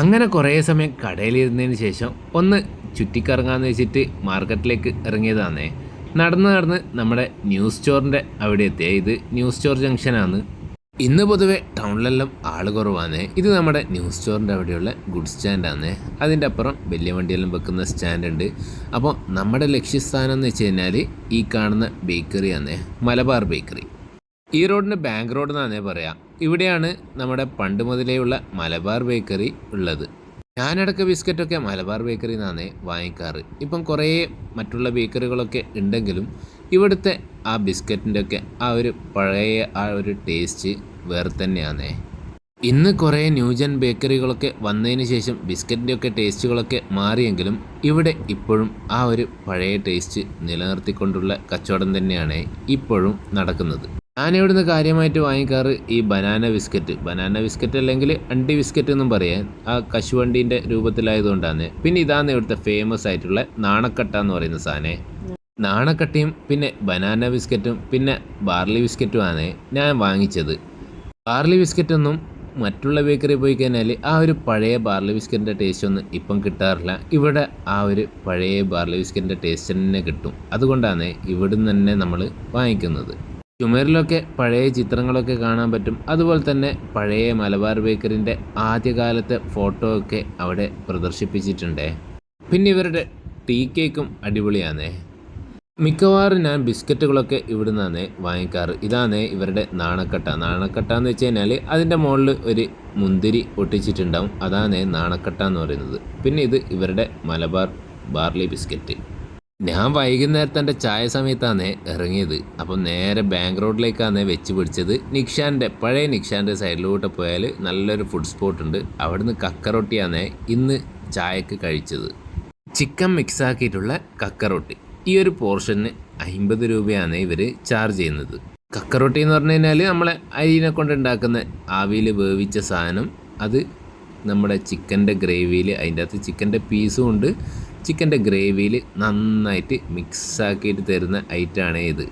അങ്ങനെ കുറേ സമയം കടയിലിരുന്നതിന് ശേഷം ഒന്ന് ചുറ്റിക്കറങ്ങാന്ന് വെച്ചിട്ട് മാർക്കറ്റിലേക്ക് ഇറങ്ങിയതാണേ നടന്ന് നടന്ന് നമ്മുടെ ന്യൂസ് സ്റ്റോറിന്റെ അവിടെ എത്തിയ ഇത് ന്യൂസ് സ്റ്റോർ ജംഗ്ഷനാണ്. ഇന്ന് പൊതുവെ ടൗണിലെല്ലാം ആൾ കുറവാണ് ഇത് നമ്മുടെ ന്യൂസ് സ്റ്റോറിന്റെ അവിടെയുള്ള ഗുഡ് സ്റ്റാൻഡാണ് അതിന്റെ അപ്പുറം വലിയ വണ്ടിയെല്ലാം വെക്കുന്ന സ്റ്റാൻഡ് ഉണ്ട് അപ്പോൾ നമ്മുടെ ലക്ഷ്യസ്ഥാനം എന്ന് വെച്ച് കഴിഞ്ഞാൽ ഈ കാണുന്ന ബേക്കറിയാണ് മലബാർ ബേക്കറി. ഈ റോഡിന് ബാങ്ക് റോഡ് എന്നാണേ പറയാം? ഇവിടെയാണ് നമ്മുടെ പണ്ട് മുതലേയുള്ള മലബാർ ബേക്കറി ഉള്ളത്. ഞാനിടയ്ക്ക് ബിസ്ക്കറ്റൊക്കെ മലബാർ ബേക്കറി നിന്നാണ് വാങ്ങിക്കാറ്. ഇപ്പം കുറേ മറ്റുള്ള ബേക്കറികളൊക്കെ ഉണ്ടെങ്കിലും ഇവിടുത്തെ ആ ബിസ്ക്കറ്റിന്റെ ഒക്കെ ആ ഒരു പഴയ ആ ഒരു ടേസ്റ്റ് വേറെ തന്നെയാണ് ഇന്ന് കുറേ ന്യൂജൻ ബേക്കറികളൊക്കെ വന്നതിന് ശേഷം ബിസ്ക്കറ്റിന്റെ ഒക്കെ ടേസ്റ്റുകളൊക്കെ മാറിയെങ്കിലും ഇവിടെ ഇപ്പോഴും ആ ഒരു പഴയ ടേസ്റ്റ് നിലനിർത്തിക്കൊണ്ടുള്ള കച്ചവടം തന്നെയാണ് ഇപ്പോഴും നടക്കുന്നത്. ഞാനിവിടുന്ന് കാര്യമായിട്ട് വാങ്ങിക്കാറ് ഈ ബനാന ബിസ്ക്കറ്റ്. ബനാന ബിസ്ക്കറ്റ് അല്ലെങ്കിൽ അണ്ടി ബിസ്ക്കറ്റ് എന്നും പറയാൻ ആ കശുവണ്ടീന്റെ രൂപത്തിലായതുകൊണ്ടാണ്. പിന്നെ ഇതാണ് ഇവിടുത്തെ ഫേമസ് ആയിട്ടുള്ള നാണക്കട്ട എന്ന് പറയുന്ന സാധനം. നാണക്കട്ടയും പിന്നെ ബനാന ബിസ്ക്കറ്റും പിന്നെ ബാർലി ബിസ്ക്കറ്റുമാണ് ഞാൻ വാങ്ങിച്ചത്. ബാർലി ബിസ്ക്കറ്റൊന്നും മറ്റുള്ള ബേക്കറി പോയി കഴിഞ്ഞാൽ ആ ഒരു പഴയ ബാർലി ബിസ്ക്കറ്റിന്റെ ടേസ്റ്റ് ഒന്നും ഇപ്പം കിട്ടാറില്ല. ഇവിടെ ആ ഒരു പഴയ ബാർലി ബിസ്ക്കറ്റിന്റെ ടേസ്റ്റ് തന്നെ കിട്ടും. അതുകൊണ്ടാണ് ഇവിടുന്ന് തന്നെ നമ്മൾ വാങ്ങിക്കുന്നത്. ചുമരിലൊക്കെ പഴയ ചിത്രങ്ങളൊക്കെ കാണാൻ പറ്റും. അതുപോലെ തന്നെ പഴയ മലബാർ ബേക്കറിന്റെ ആദ്യകാലത്തെ ഫോട്ടോ ഒക്കെ അവിടെ പ്രദർശിപ്പിച്ചിട്ടുണ്ട്. പിന്നെ ഇവരുടെ ടീ കേക്കും അടിപൊളിയാണേ മിക്കവാറും ഞാൻ ബിസ്ക്കറ്റുകളൊക്കെ ഇവിടെ നിന്നാണ് വാങ്ങിക്കാറ്. ഇതാണ് ഇവരുടെ നാണക്കട്ട. നാണക്കട്ട എന്ന് വെച്ച് കഴിഞ്ഞാൽ അതിന്റെ മുകളിൽ ഒരു മുന്തിരി ഒട്ടിച്ചിട്ടുണ്ടാവും. അതാണ് നാണക്കട്ട എന്ന് പറയുന്നത്. പിന്നെ ഇത് ഇവരുടെ മലബാർ ബാർലി ബിസ്ക്കറ്റ്. ഞാൻ വൈകുന്നേരത്തെ എന്റെ ചായ സമയത്താണ് ഇറങ്ങിയത്. അപ്പം നേരെ ബാങ്ക് റോഡിലേക്കാണ് വെച്ച് പിടിച്ചത്. നിക്ഷാന്റെ പഴയ നിക്ഷാന്റെ സൈഡിലോട്ട് പോയാൽ നല്ലൊരു ഫുഡ് സ്പോട്ട് ഉണ്ട്. അവിടുന്ന് കക്കറൊട്ടിയാണ് ഇന്ന് ചായക്ക് കഴിച്ചത്. ചിക്കൻ മിക്സ് ആക്കിയിട്ടുള്ള കക്കറൊട്ടി. ഈ ഒരു പോർഷന് അമ്പത് രൂപയാണ് ഇവർ ചാർജ് ചെയ്യുന്നത്. കക്കറൊട്ടി എന്ന് പറഞ്ഞു കഴിഞ്ഞാൽ നമ്മളെ അരിനെ കൊണ്ട് ഉണ്ടാക്കുന്ന ആവിയിൽ വേവിച്ച സാധനം. അത് നമ്മുടെ ചിക്കന്റെ ഗ്രേവിയിൽ അതിന്റെ അകത്ത് ചിക്കന്റെ പീസും ഉണ്ട്. ചിക്കന്റെ ഗ്രേവിയിൽ നന്നായിട്ട് മിക്സാക്കിയിട്ട് തരുന്ന ഐറ്റമാണ് ഇത്.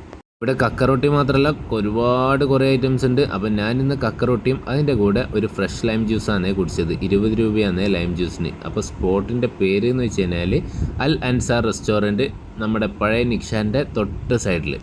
ഇവിടെ കക്കറൊട്ടി മാത്രമല്ല ഒരുപാട് കുറേ ഐറ്റംസ് ഉണ്ട്. അപ്പം ഞാനിന്ന് കക്കറൊട്ടിയും അതിന്റെ കൂടെ ഒരു ഫ്രഷ് ലൈം ജ്യൂസാണ് കുടിച്ചത്. ഇരുപത് രൂപയാണ് ലൈം ജ്യൂസിന്. അപ്പോൾ സ്പോട്ടിന്റെ പേര് എന്ന് വെച്ച് കഴിഞ്ഞാൽ അൽ അൻസാർ റെസ്റ്റോറന്റ് നമ്മുടെ പഴയ നിക്ഷാന്റെ തൊട്ട് സൈഡിൽ